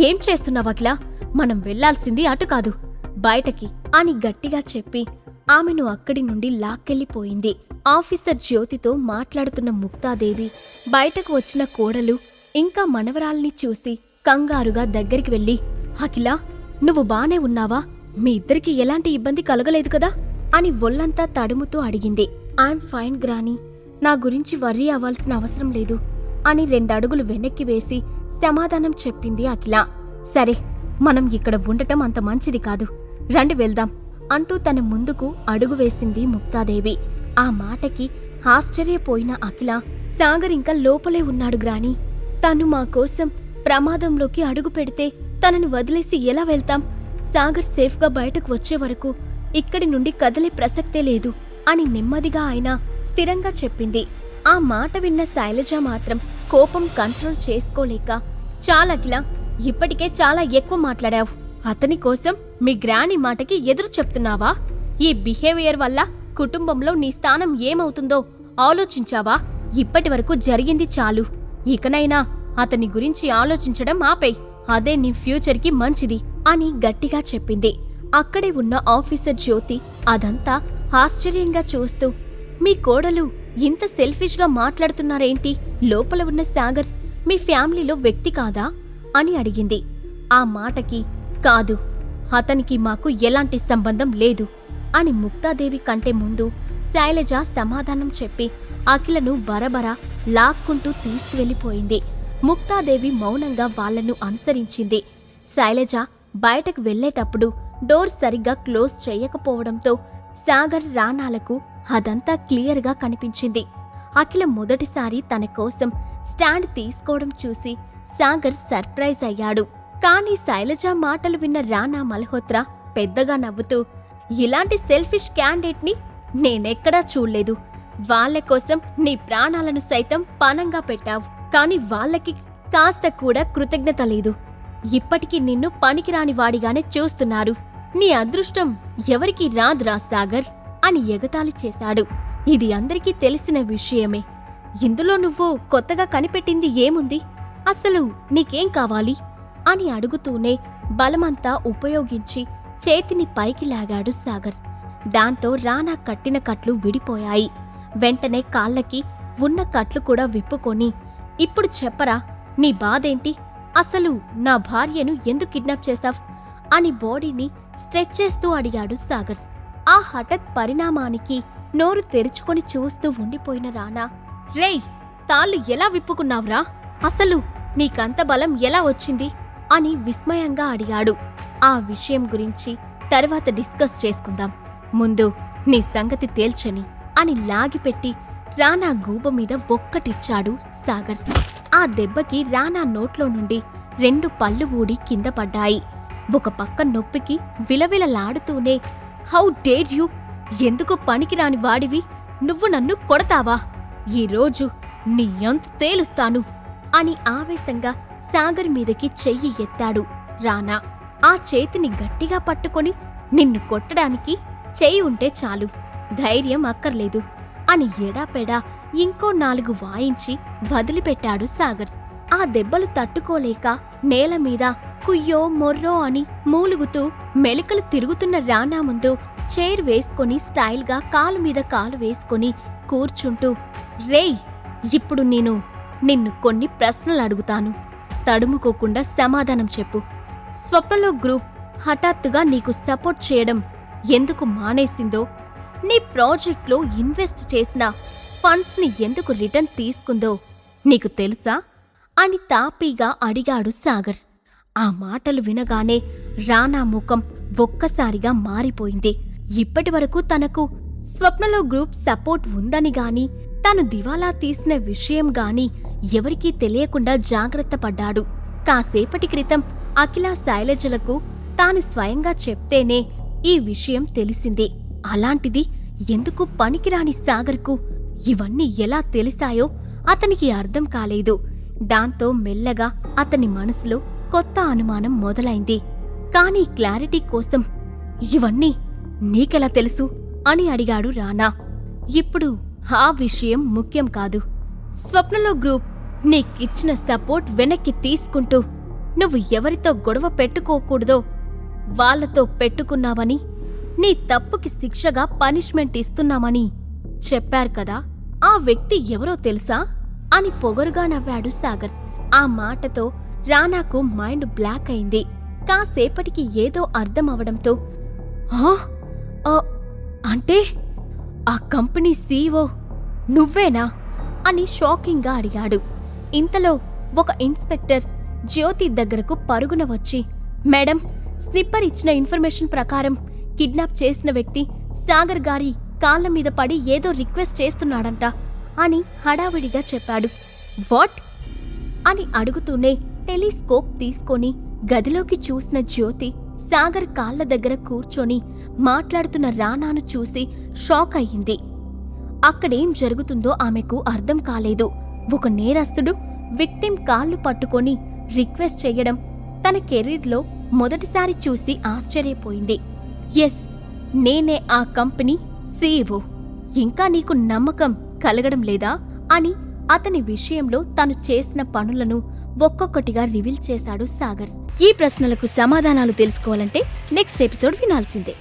ఏం చేస్తున్నావు మనం వెళ్ళాల్సింది అటు కాదు. బయటకి అని గట్టిగా చెప్పి ఆమెను అక్కడి నుండి లాక్కెళ్ళిపోయింది. ఆఫీసర్ జ్యోతితో మాట్లాడుతున్న ముక్తాదేవి బయటకు వచ్చిన కోడలు ఇంకా మనవరాల్ని చూసి కంగారుగా దగ్గరికి వెళ్ళి అఖిల నువ్వు బానే ఉన్నావా? మీ ఇద్దరికి ఎలాంటి ఇబ్బంది కలగలేదు కదా? అని ఒళ్ళంతా తడుముతూ అడిగింది. ఐఎమ్ ఫైన్ గ్రాని. నా గురించి వర్రీ అవ్వాల్సిన అవసరం లేదు. అని రెండడుగులు వెనక్కి వేసి సమాధానం చెప్పింది అఖిల. సరే మనం ఇక్కడ ఉండటం అంత మంచిది కాదు. రండి వెళ్దాం అంటూ తన ముందుకు అడుగు వేసింది ముక్తాదేవి. ఆ మాటకి ఆశ్చర్యపోయిన అఖిల సాగర్ ఇంకా లోపలే ఉన్నాడు గ్రాని. తను మా కోసం ప్రమాదంలోకి అడుగు పెడితే తనని వదిలేసి ఎలా వెళ్తాం? సాగర్ సేఫ్గా బయటకు వచ్చే వరకు ఇక్కడి నుండి కదలే ప్రసక్తే లేదు అని నెమ్మదిగా ఆయన స్థిరంగా చెప్పింది. ఆ మాట విన్న శైలజ మాత్రం కోపం కంట్రోల్ చేసుకోలేక చాలా గిలా ఇప్పటికే చాలా ఎక్కువ మాట్లాడావు. అతని కోసం మీ గ్రాని మాటకి ఎదురు చెప్తున్నావా? ఈ బిహేవియర్ వల్ల కుటుంబంలో నీ స్థానం ఏమవుతుందో ఆలోచించావా? ఇప్పటి వరకు జరిగింది చాలు. ఇకనైనా అతని గురించి ఆలోచించడం ఆపేయ్. అదే నీ ఫ్యూచర్కి మంచిది అని గట్టిగా చెప్పింది. అక్కడే ఉన్న ఆఫీసర్ జ్యోతి అదంతా ఆశ్చర్యంగా చూస్తూ మీ కోడలు ఇంత సెల్ఫిష్గా మాట్లాడుతున్నారేంటి? లోపల ఉన్న సాగర్ మీ ఫ్యామిలీలో వ్యక్తి కాదా? అని అడిగింది. ఆ మాటకి కాదు అతనికి మాకు ఎలాంటి సంబంధం లేదు అని ముక్తాదేవి కంటే ముందు శైలజ సమాధానం చెప్పి అఖిలను బరబర లాక్కుంటూ తీసుకువెళ్ళిపోయింది ముక్తాదేవి మౌనంగా వాళ్ళను అనుసరించింది. శైలజ బయటకు వెళ్ళేటప్పుడు డోర్ సరిగ్గా క్లోజ్ చేయకపోవడంతో సాగర్ రాణాలకు అదంతా క్లియర్గా కనిపించింది. అఖిల మొదటిసారి తన కోసం స్టాండ్ తీసుకోవడం చూసి సాగర్ సర్ప్రైజ్ అయ్యాడు. కానీ శైలజ మాటలు విన్న రానా మల్హోత్రా పెద్దగా నవ్వుతూ ఇలాంటి సెల్ఫిష్ క్యాండిడేట్ని నేనెక్కడా చూడలేదు. వాళ్ళ కోసం నీ ప్రాణాలను సైతం పనంగా పెట్టావు. కాని వాళ్ళకి కాస్త కూడా కృతజ్ఞత లేదు. ఇప్పటికీ నిన్ను పనికిరాని వాడిగానే చూస్తున్నారు. నీ అదృష్టం ఎవరికి రాదురా సాగర్. అని ఎగతాళి చేశాడు. ఇది అందరికీ తెలిసిన విషయమే. ఇందులో నువ్వు కొత్తగా కనిపెట్టింది ఏముంది? అసలు నీకేం కావాలి? అని అడుగుతూనే బలమంతా ఉపయోగించి చేతిని పైకి లాగాడు సాగర్. దాంతో రానా కట్టిన కట్లు విడిపోయాయి. వెంటనే కాళ్ళకి ఉన్న కట్లు కూడా విప్పుకొని ఇప్పుడు చెప్పరా నీ బాధేంటి? అసలు నా భార్యను ఎందుకు కిడ్నాప్ చేశావ్? అని బాడీని స్ట్రెచ్ చేస్తూ అడిగాడు సాగర్. ఆ హఠత్ పరిణామానికి నోరు తెరుచుకొని చూస్తూ ఉండిపోయిన రానా రేయ్ తాళ్ళు ఎలా విప్పుకున్నావ్రా? అసలు నీకంత బలం ఎలా వచ్చింది? అని విస్మయంగా అడిగాడు. ఆ విషయం గురించి తర్వాత డిస్కస్ చేసుకుందాం. ముందు నీ సంగతి తేల్చని అని లాగిపెట్టి రానా గూబ మీద ఒక్కటిచ్చాడు సాగర్. ఆ దెబ్బకి రానా నోట్లో నుండి రెండు పళ్ళు ఊడి కింద పడ్డాయి. ఒక పక్క నొప్పికి విలవిలలాడుతూనే హౌ డేర్ యూ ఎందుకు పనికిరాని వాడివి. నువ్వు నన్ను కొడతావా? ఈరోజు నీ అంత తేలుస్తాను అని ఆవేశంగా సాగర్ మీదకి చెయ్యి ఎత్తాడు రానా. ఆ చేతిని గట్టిగా పట్టుకొని నిన్ను కొట్టడానికి చెయ్యి ఉంటే చాలు. ధైర్యం అక్కర్లేదు అని ఎడాపెడా ఇంకో నాలుగు వాయించి వదిలిపెట్టాడు సాగర్. ఆ దెబ్బలు తట్టుకోలేక నేల మీద కుయ్యో మొర్రో అని మూలుగుతూ మెలికలు తిరుగుతున్న రానా ముందు చైర్ వేసుకొని స్టైల్గా కాలు మీద కాలు వేసుకొని కూర్చుంటూ రేయ్ ఇప్పుడు నేను నిన్ను కొన్ని ప్రశ్నలు అడుగుతాను. తడుముకోకుండా సమాధానం చెప్పు. స్వప్నలో గ్రూప్ హఠాత్తుగా నీకు సపోర్ట్ చేయడం ఎందుకు మానేసిందో నీ ప్రాజెక్ట్లో ఇన్వెస్ట్ చేసిన ఫండ్స్ని ఎందుకు రిటర్న్ తీసుకుందో నీకు తెలుసా? అని తాపీగా అడిగాడు సాగర్. ఆ మాటలు వినగానే రానా ముఖం ఒక్కసారిగా మారిపోయింది. ఇప్పటివరకు తనకు స్వప్నలో గ్రూప్ సపోర్ట్ ఉందని గాని తాను దివాలా తీసిన విషయం గాని ఎవరికీ తెలియకుండా జాగ్రత్త పడ్డాడు. కాసేపటి క్రితం అఖిల శైలజలకు తాను స్వయంగా చెప్తేనే ఈ విషయం తెలిసింది. అలాంటిది ఎందుకు పనికిరాని సాగర్కు? ఇవన్నీ ఎలా తెలిసాయో అతనికి అర్థం కాలేదు. దాంతో మెల్లగా అతని మనసులో కొత్త అనుమానం మొదలైంది. కానీ క్లారిటీ కోసం ఇవన్నీ నీకెలా తెలుసు? అని అడిగాడు రానా ఇప్పుడు ఆ విషయం ముఖ్యం కాదు. స్వప్నలో గ్రూప్ నీకిచ్చిన సపోర్ట్ వెనక్కి తీసుకుంటూ నువ్వు ఎవరితో గొడవ పెట్టుకోకూడదో వాళ్ళతో పెట్టుకున్నావని నీ తప్పుకి శిక్షగా పనిష్మెంట్ ఇస్తున్నామని చెప్పారు కదా? ఆ వ్యక్తి ఎవరో తెలుసా? అని పొగరుగా నవ్వాడు సాగర్. ఆ మాటతో రానాకు మైండ్ బ్లాక్ అయింది. కాసేపటికి ఏదో అర్థం అవడంతో "ఆ? అంటే ఆ కంపెనీ సీఈఓ నువ్వేనా? అని షాకింగ్గా అడిగాడు. ఇంతలో ఒక ఇన్స్పెక్టర్ జ్యోతి దగ్గరకు పరుగున వచ్చి మేడం స్నిప్పర్ ఇచ్చిన ఇన్ఫర్మేషన్ ప్రకారం కిడ్నాప్ చేసిన వ్యక్తి సాగర్ గారి కాళ్ళ మీద పడి ఏదో రిక్వెస్ట్ చేస్తున్నాడంట అని హడావిడిగా చెప్పాడు. వాట్? అని అడుగుతూనే టెలిస్కోప్ తీసుకొని గదిలోకి చూసిన జ్యోతి సాగర్ కాళ్ళ దగ్గర కూర్చొని మాట్లాడుతున్న రానాను చూసి షాక్ అయ్యింది. అక్కడేం జరుగుతుందో ఆమెకు అర్థం కాలేదు. ఒక నేరస్తుడు విక్టిం కాళ్ళు పట్టుకొని రిక్వెస్ట్ చేయడం తన కెరీర్లో మొదటిసారి చూసి ఆశ్చర్యపోయింది. ఎస్ నేనే ఆ కంపెనీ సీఈఓ. ఇంకా నీకు నమ్మకం కలగడం లేదా? అని అతని విషయంలో తను చేసిన పనులను ఒక్కొక్కటిగా రివీల్ చేశాడు సాగర్. ఈ ప్రశ్నలకు సమాధానాలు తెలుసుకోవాలంటే నెక్స్ట్ ఎపిసోడ్ వినాల్సిందే.